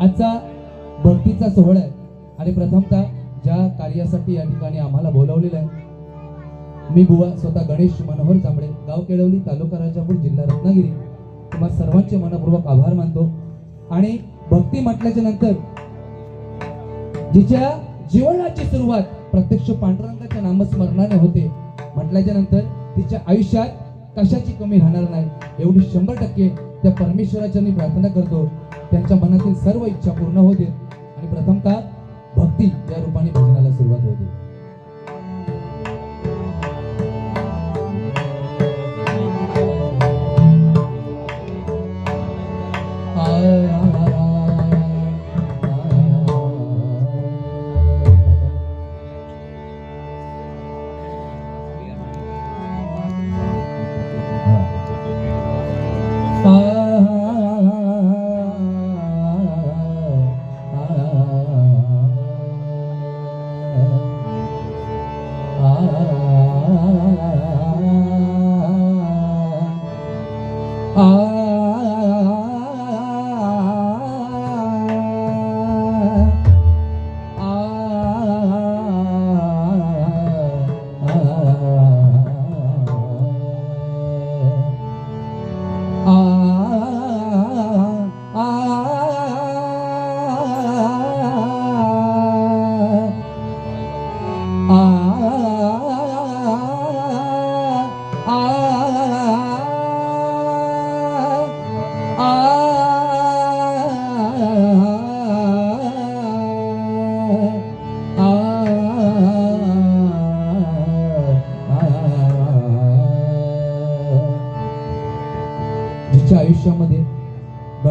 आजचा भक्तीचा सोहळा आहे. आणि प्रथमतः ज्या कार्यासाठी या ठिकाणी आम्हाला बोलावलेलं आहे मी बुवा स्वतः गणेश मनोहर जांभळे गाव केळवली तालुका राजापूर जिल्हा रत्नागिरी. तुम्हाला सर्वांचे मनपूर्वक आभार मानतो. आणि भक्ती म्हटल्याच्या नंतर जिच्या जीवनाची सुरुवात प्रत्यक्ष पांडुरंगाच्या नामस्मरणाने होते. म्हटल्याच्या नंतर तिच्या आयुष्यात कशाची कमी राहणार नाही एवढी शंभर टक्के त्या परमेश्वराच्या मी प्रार्थना करतो. त्यांच्या मनातील सर्व इच्छा पूर्ण होते आणि प्रथमतः भक्ती या रूपाने भजनाला सुरुवात होते.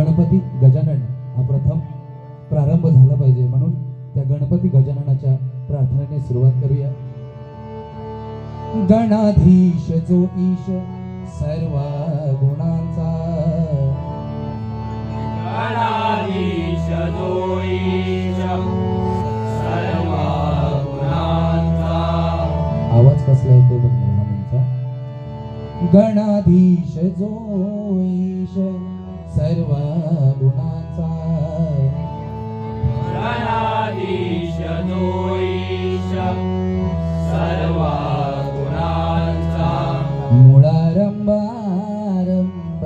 गणपती गजानन हा प्रथम प्रारंभ झाला पाहिजे. म्हणून त्या गणपती गजाननाच्या प्रार्थनेने सुरुवात करूया. गणाधीश जो ईश सर्व गुणांचा. गणाधीश जो ईश सर्व गुणांचा. आवाज कसला येतो बघ गणाधीश जो ईश सर्व गुणांचा गणाधीश जो ईश सर्व गुणांचा मुळारंभ आरंभ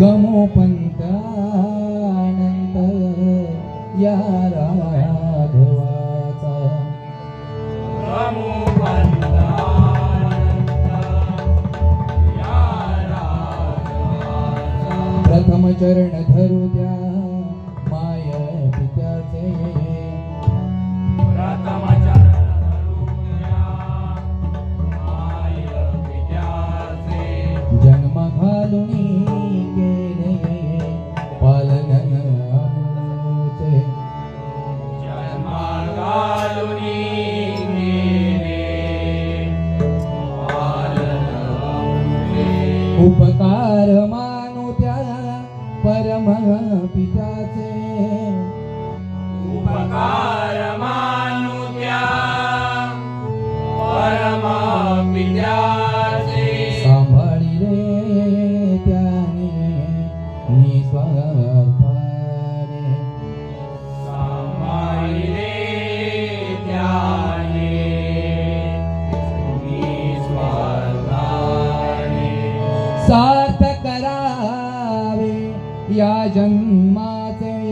गमोपंतानंत या राघवाचा प्रथम चरण धरू द्या माय पित्याचे प्रथम जन्म घालून सार्थ करावे या जन्माचे.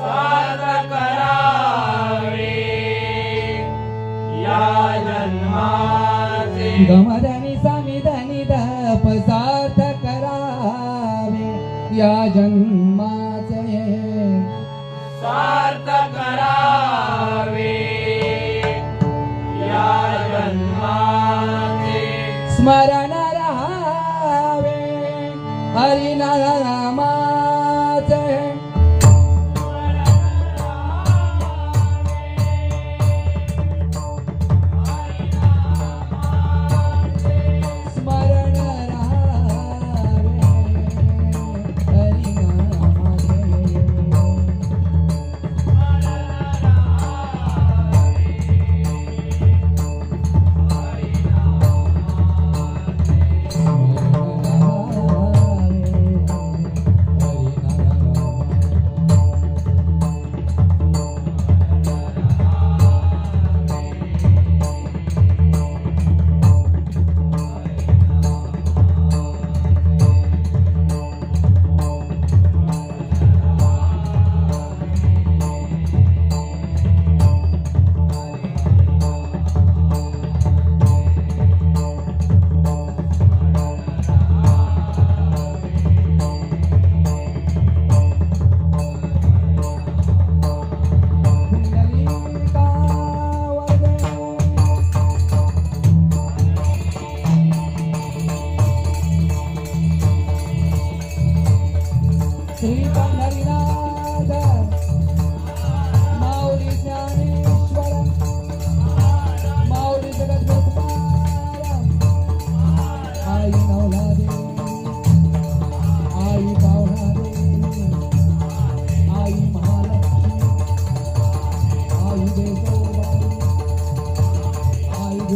सार्थ करावे या जन्माचे. गमधनी समिधनी दप सार्थ करावे या जन्माचे. सार्थ करावे या जन्माचे. स्मरण Hari Nada Dama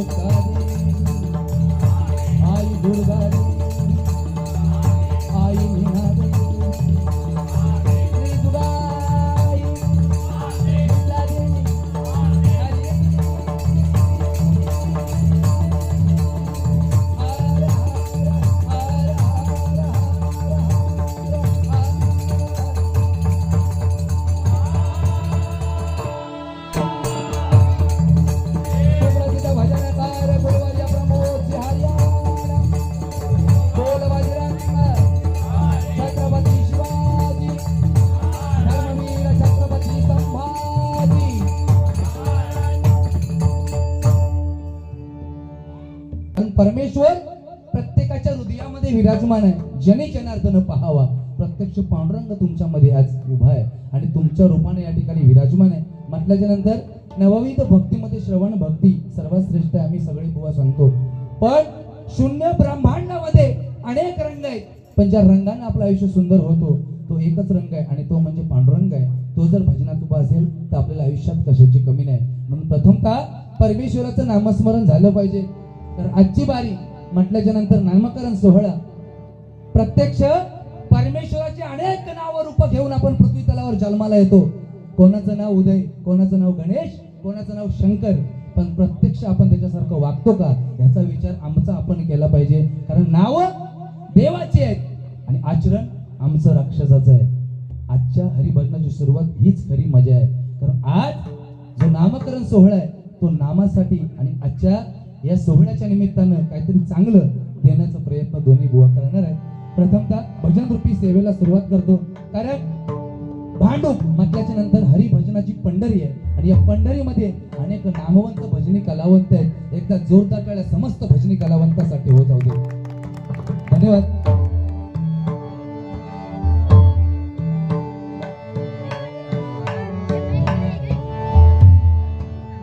boca. तुमच्यामध्ये विराजमान आहे. जने जनार्दन पहावा. प्रत्यक्ष पांडुरंग तुमच्यामध्ये आज उभा आहे. आणि तुमच्या रूपाने या ठिकाणी विराजमान आहे. म्हटल्याच्या नंतर नवविध भक्तीमध्ये श्रवण भक्ती सर्वात श्रेष्ठ आहे, आम्ही सगळे बुवा सांगतो. पण शून्य ब्रह्मांडामध्ये अनेक रंग आहेत. पण ज्या रंगाने आपलं आयुष्य सुंदर होतो तो एकच रंग आहे. आणि तो म्हणजे पांडुरंग आहे. तो जर भजनात उभा असेल तर आपल्याला आयुष्यात कशाची कमी नाही. म्हणून प्रथमतः परमेश्वराचं नामस्मरण झालं पाहिजे. तर आजची बारी म्हटल्याच्या नंतर नामकरण सोहळा. प्रत्यक्ष परमेश्वराचे अनेक नाव रूप घेऊन आपण पृथ्वी तलावर जन्माला येतो. कोणाचं नाव उदय कोणाचं नाव गणेश कोणाचं नाव शंकर पण प्रत्यक्ष आपण त्याच्यासारखं वागतो का? याचा विचार आमचा आपण केला पाहिजे. कारण नाव देवाची आहेत आणि आचरण आमचं राक्षसाचं आहे. आजच्या हरिभजनाची सुरुवात हीच खरी मजा आहे. कारण आज जो नामकरण सोहळा आहे तो नामासाठी आणि आजच्या या सोहळ्याच्या निमित्तानं काहीतरी चांगलं देण्याचा प्रयत्न दोन्ही बुवा करणार आहेत. प्रथमतः भजन रूपी सेवेला सुरुवात करतो. कारण भांडूप म्हटल्याच्या नंतर हरिभजनाची पंढरी आहे. आणि या पंढरीमध्ये अनेक नामवंत भजनी कलावंत आहेत. एकदा जोरदार टाळ्या समस्त भजनी कलावंतासाठी होत जाऊ दे. धन्यवाद.